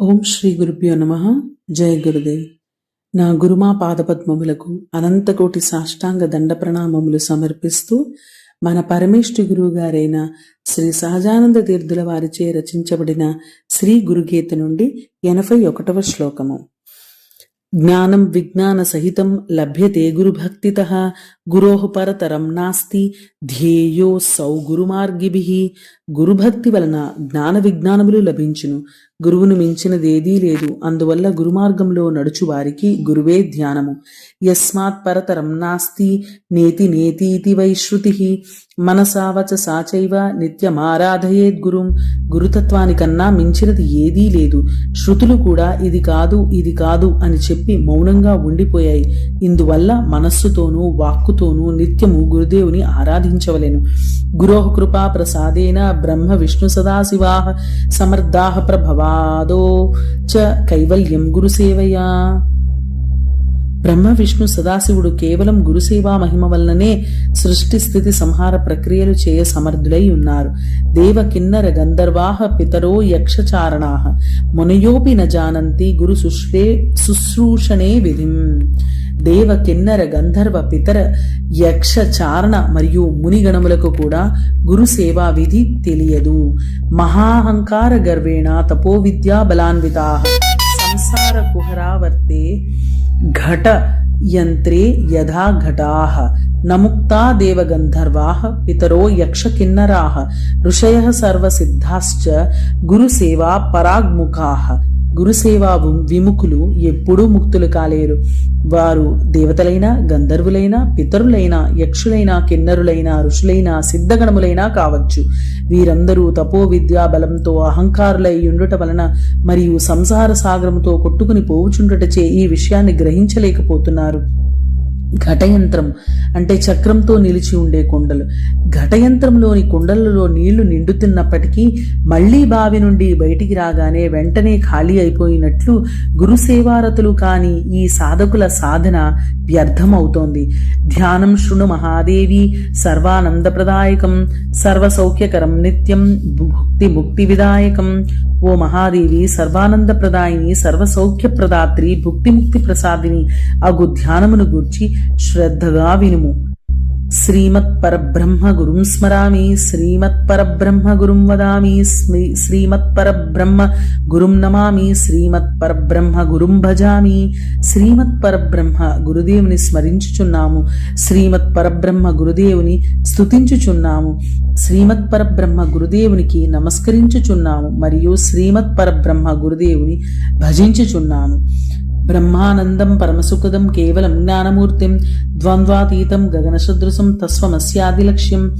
ఓం శ్రీ గురుభ్యో నమ. జయ గురుదేవ్. నా గురుమా పాదపద్మములకు అనంతకోటి సాష్టాంగ దండ ప్రణామములు సమర్పిస్తూ మన పరమేష్ఠి గురువు గారైన శ్రీ సహజానంద తీర్థుల వారిచే రచించబడిన శ్రీ గురుగీత నుండి ఎనభై ఒకటవ శ్లోకము. జ్ఞానం విజ్ఞాన సహితం లభ్యతే గురుభక్తిత. గురో పరతరం నాస్తి ధ్యేయో సౌ గురుమార్గిభి. గురుభక్తి వలన జ్ఞాన విజ్ఞానములు లభించును. గురువును మించినదేదీ లేదు. అందువల్ల గురుమార్గంలో నడుచువారికి గురువే ధ్యానము. యస్మాత్ పరతరం నాస్తి నేతి నేతీతి వై శృతి. మనసావచ సాచైవ నిత్యమారాధయేద్ గురుం. గురుతత్వానికన్నా మించినది ఏదీ లేదు. శృతులు కూడా ఇది కాదు ఇది కాదు అని చెప్పి మౌనంగా ఉండిపోయాయి. ఇందువల్ల మనస్సుతోనూ వాక్కుతోనూ నిత్యము గురుదేవుని ఆరాధించవలెను. గురోః కృపా ప్రసాదేన బ్రహ్మ విష్ణు సదాశివా ప్రభవా. पादौ च कैवल्यं गुरुसेवया బ్రహ్మ విష్ణు సదాశివుడు కేవలం గురుసేవా మహిమ వలననే సృష్టి స్థితి సంహార ప్రక్రియలు చేయ సమర్థులై ఉన్నారు. దేవ కిన్నర గంధర్వాహ పితరో యక్షచారణాహ మునయోపి న జానంతి గురు శుశ్రే శుశ్రూషణే విధిం. దేవ కిన్నర గంధర్వ పితర యక్ష చారణ మరియు మునిగణములకు కూడా గురు సేవా విధి తెలియదు. మహాహంకార గర్వేణ తపో విద్యా బలాన్వితా. संसार कुहरावर्ते घट यंत्रे यदा घटाः। न मुक्ता देवगन्धर्वाः, पितरो यक्षकिन्नराः, ऋषयः सर्वसिद्धाश्च गुरुसेवा पराग्मुखाः। గురుసేవా విముఖులు ఎప్పుడూ ముక్తులు కాలేరు. వారు దేవతలైనా గంధర్వులైనా పితరులైనా యక్షులైనా కిన్నరులైనా ఋషులైనా సిద్ధగణములైనా కావచ్చు. వీరందరూ తపో విద్యా బలంతో అహంకారులై ఉండుట వలన మరియు సంసార సాగరముతో కొట్టుకుని పోవుచుండుటచే ఈ విషయాన్ని గ్రహించలేకపోతున్నారు. ఘటయంత్రం అంటే చక్రంతో నిలిచి ఉండే కుండలు. ఘటయంత్రంలోని కుండలలో నీళ్ళు నిండుతున్నప్పటికీ మళ్ళీ బావి నుండి బయటికి రాగానే వెంటనే ఖాళీ అయిపోయినట్లు గురుసేవారతులు కాని ఈ సాధకుల సాధన వ్యర్థమవుతోంది. ధ్యానం శృణు మహాదేవి సర్వానందప్రదాయకం సర్వసౌఖ్యకరం నిత్యం ముక్తి ముక్తి విదాయకం ఓ మహాదేవి సర్వానందప్రదాయిని సర్వసౌఖ్యప్రదాత్రి భుక్తి ముక్తి ప్రసాదిని అగు ధ్యానమును గూర్చి శ్రద్ధగా వినుము. శ్రీమత్ పరబ్రహ్మ గురుం స్మరామి శ్రీమత్పరబ్రహ్మ గురుం వదామి శ్రీమత్పరబ్రహ్మ గురుం నమామి శ్రీమత్ పరబ్రహ్మ గురుం భజామి శ్రీమత్పరబ్రహ్మ గురుదేవుని స్మరించుచున్నాము శ్రీమత్ పరబ్రహ్మ గురుదేవుని స్తుతించుచున్నాము శ్రీమత్ పరబ్రహ్మ గురుదేవునికి నమస్కరించుచున్నాము మరియు శ్రీమత్ పరబ్రహ్మ గురుదేవుని భజించుచున్నాము. బ్రహ్మానందం పరమసుఖదం కేవలం జ్ఞానమూర్తిం ద్వంద్వాతీతం గగనసదృశం తస్వమస్యాదిలక్ష్యం.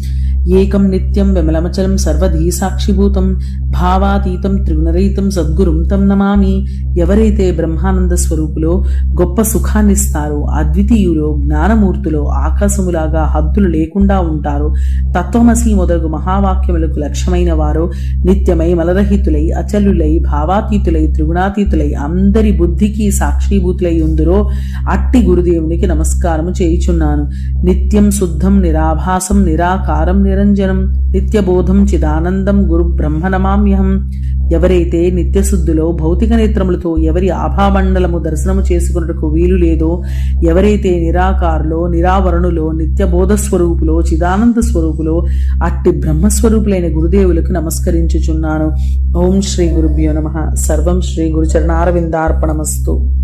ఏకం నిత్యం విమలమచలం సర్వధీ సాక్షిభూతం భావాతీతం త్రిగుణరహితం సద్గురుం తం నమామి. ఎవరైతే బ్రహ్మానంద స్వరూపులో గొప్ప సుఖాన్నిస్తారో అద్వితీయులో జ్ఞానమూర్తులో ఆకాశములాగా హద్దులు లేకుండా ఉంటారో తత్వమసి మొదలగు మహావాక్యములకు లక్ష్యమైన వారో నిత్యమై మలరహితులై అచలులై భావాతీతులై త్రిగుణాతీతులై అందరి బుద్ధికి సాక్షీభూతులై ఉందురో అట్టి గురుదేవునికి నమస్కారము చేయుచున్నాను. నిత్యం శుద్ధం నిరాభాసం నిరాకారం నిరంజనం. నిత్యబోధం చిదానందం గురు బ్రహ్మ నమామ్యహం ఎవరైతే నిత్యశుద్ధిలో భౌతిక నేత్రములతో ఎవరి ఆభామండలము దర్శనము చేసుకున్నటకు వీలు లేదో ఎవరైతే నిరాకారులో నిరావరణులో నిత్యబోధ స్వరూపులో చిదానంద స్వరూపులో అట్టి బ్రహ్మస్వరూపులైన గురుదేవులకు నమస్కరించుచున్నాను. ఓం శ్రీ గురుభ్యో నమ. సర్వం శ్రీ గురుచరణారవిందార్పణమస్తు.